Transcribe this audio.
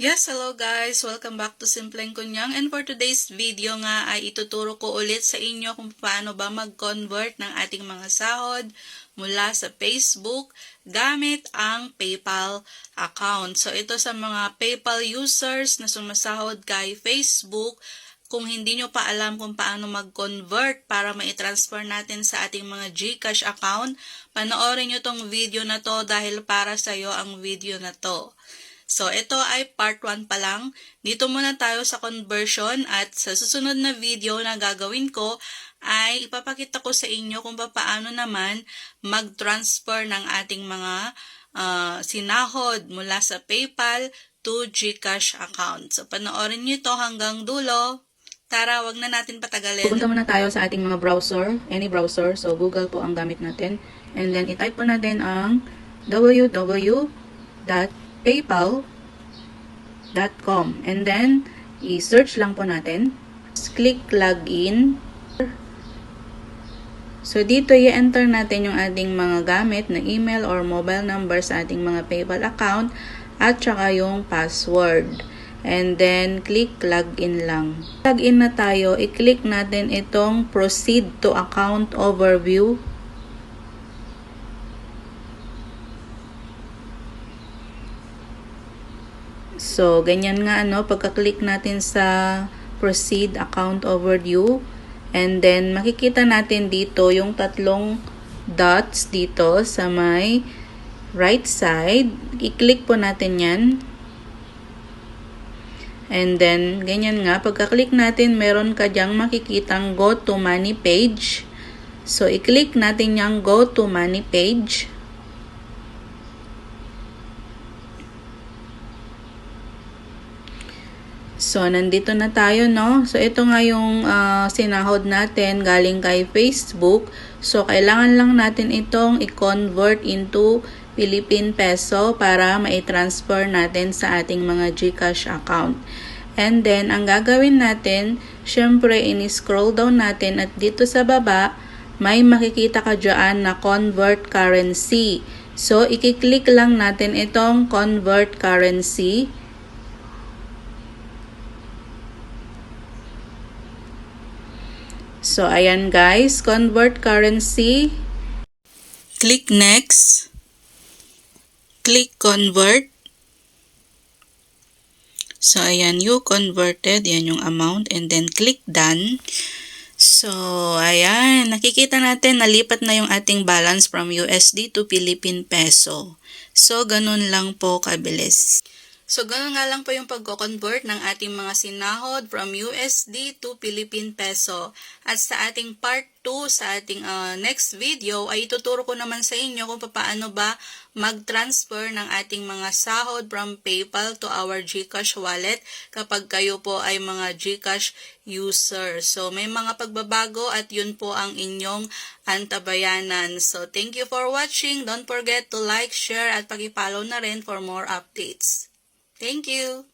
Yes, hello guys! Welcome back to Simpleng Kunyang and for today's video nga ay ituturo ko ulit sa inyo kung paano ba mag-convert ng ating mga sahod mula sa Facebook gamit ang PayPal account. So ito sa mga PayPal users na sumasahod kay Facebook, kung hindi nyo pa alam kung paano mag-convert para ma-transfer natin sa ating mga GCash account, panoorin nyo tong video na to dahil para sa'yo ang video na to. So, ito ay part 1 pa lang. Dito muna tayo sa conversion at sa susunod na video na gagawin ko ay ipapakita ko sa inyo kung paano naman mag-transfer ng ating mga uh, sinahod mula sa PayPal to GCash account. So, panoorin nyo ito hanggang dulo. Tara, wag na natin patagalin. Pupunta muna tayo sa ating mga browser, any browser. So, Google po ang gamit natin. And then, itype po natin ang www.paypal.com. And then, i-search lang po natin. Click login. So, dito i-enter natin yung ating mga gamit na email or mobile number sa ating mga PayPal account at saka yung password. And then, click login lang. Login na tayo, i-click natin itong proceed to account overview. So, ganyan nga ano, pagka-click natin sa proceed account overview, and then makikita natin dito yung tatlong dots dito sa may right side. I-click po natin yan. And then, ganyan nga, pagka-click natin, meron ka dyang makikitang go to money page. So, i-click natin yung go to money page. So, nandito na tayo, no? So, ito nga yung uh, sinahod natin galing kay Facebook. So, kailangan lang natin itong i-convert into Philippine Peso para ma-transfer natin sa ating mga GCash account. And then, ang gagawin natin, syempre, in-scroll down natin at dito sa baba, may makikita ka dyan na convert currency. So, ikiklik lang natin itong convert currency. So, ayan guys, convert currency. Click next. Click convert. So, ayan, you converted. Yan yung amount. And then, click done. So, ayan. Nakikita natin, nalipat na yung ating balance from USD to Philippine Peso. So, ganun lang po kabilis. So, ganun nga lang po yung pagko-convert ng ating mga sinahod from USD to Philippine Peso. At sa ating part 2, sa ating uh, next video, ay ituturo ko naman sa inyo kung paano ba mag-transfer ng ating mga sahod from PayPal to our GCash wallet kapag kayo po ay mga GCash user. So, may mga pagbabago at yun po ang inyong antabayanan. So, thank you for watching. Don't forget to like, share at pag-follow na rin for more updates. Thank you.